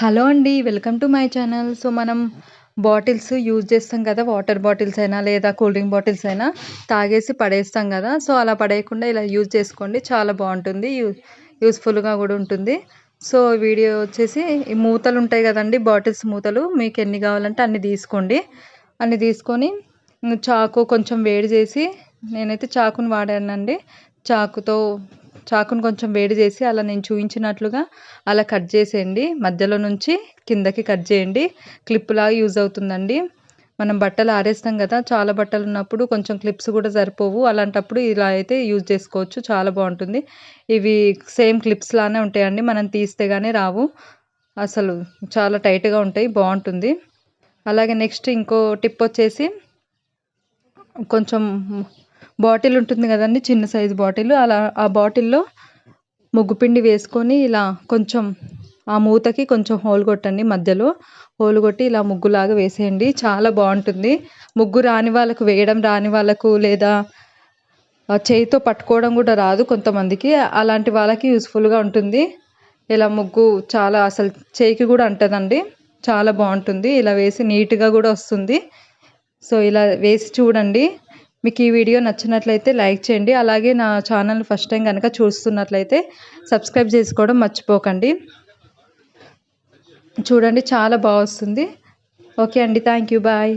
Hello అండి welcome to my channel. So మనం bottles use చేస్తాం కదా వాటర్ బాటిల్స్ అయినా లేదా కూల్ డ్రింక్ బాటిల్స్ అయినా తాగేసి పడేస్తాం కదా. సో అలా పడేయకుండా ఇలా యూజ్ చేసుకోండి చాలా బాగుంటుంది యూ యూస్ఫుల్గా కూడా ఉంటుంది. సో వీడియో వచ్చేసి ఈ మూతలు ఉంటాయి కదండి బాటిల్స్ మూతలు మీకు ఎన్ని కావాలంటే అన్ని తీసుకోండి. అన్ని తీసుకొని చాకు కొంచెం వేడి చేసి నేనైతే చాకుని వాడానండి. చాకుతో చాకుని కొంచెం వేడి చేసి అలా నేను చూపించినట్లుగా అలా కట్ చేసేయండి. మధ్యలో నుంచి కిందకి కట్ చేయండి. క్లిప్లాగా యూజ్ అవుతుందండి. మనం బట్టలు ఆరేస్తాం కదా చాలా బట్టలు ఉన్నప్పుడు కొంచెం క్లిప్స్ కూడా సరిపోవు. అలాంటప్పుడు ఇలా అయితే యూజ్ చేసుకోవచ్చు. చాలా బాగుంటుంది. ఇవి సేమ్ క్లిప్స్ లానే ఉంటాయండి. మనం తీస్తే కానీ రావు. అసలు చాలా టైట్గా ఉంటాయి. బాగుంటుంది. అలాగే నెక్స్ట్ ఇంకో టిప్ వచ్చేసి కొంచెం బాటిల్ ఉంటుంది కదండి చిన్న సైజు బాటిల్. అలా ఆ బాటిల్లో ముగ్గుపిండి వేసుకొని ఇలా కొంచెం ఆ మూతకి కొంచెం హోల్ కొట్టండి మధ్యలో. హోల్ కొట్టి ఇలా ముగ్గులాగా వేసేయండి. చాలా బాగుంటుంది. ముగ్గు రాని వాళ్ళకు వేయడం రాని వాళ్ళకు లేదా చేయితో పట్టుకోవడం కూడా రాదు కొంతమందికి. అలాంటి వాళ్ళకి యూస్ఫుల్గా ఉంటుంది. ఇలా ముగ్గు చాలా అసలు చేయికి కూడా అంటదండి. చాలా బాగుంటుంది. ఇలా వేసి నీట్గా కూడా వస్తుంది. సో ఇలా వేసి చూడండి. మీకు ఈ వీడియో నచ్చినట్లయితే లైక్ చేయండి. అలాగే నా ఛానల్ ఫస్ట్ టైం కనుక చూస్తున్నట్లయితే సబ్స్క్రైబ్ చేసుకోవడం మర్చిపోకండి. చూడండి చాలా బాగా వస్తుంది. ఓకే అండి. Thank you. బాయ్.